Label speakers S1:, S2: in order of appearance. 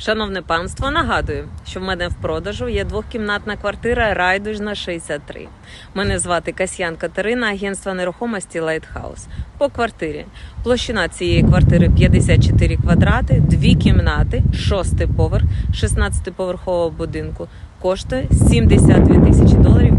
S1: Шановне панство, нагадую, що в мене в продажу є двохкімнатна квартира Райдужна 63. Мене звати Касьян Катерина, агентство нерухомості Лайтхаус. По квартирі. Площина цієї квартири 54 квадрати, дві кімнати, шостий поверх 16-поверхового будинку. Коштує 72 тисячі доларів.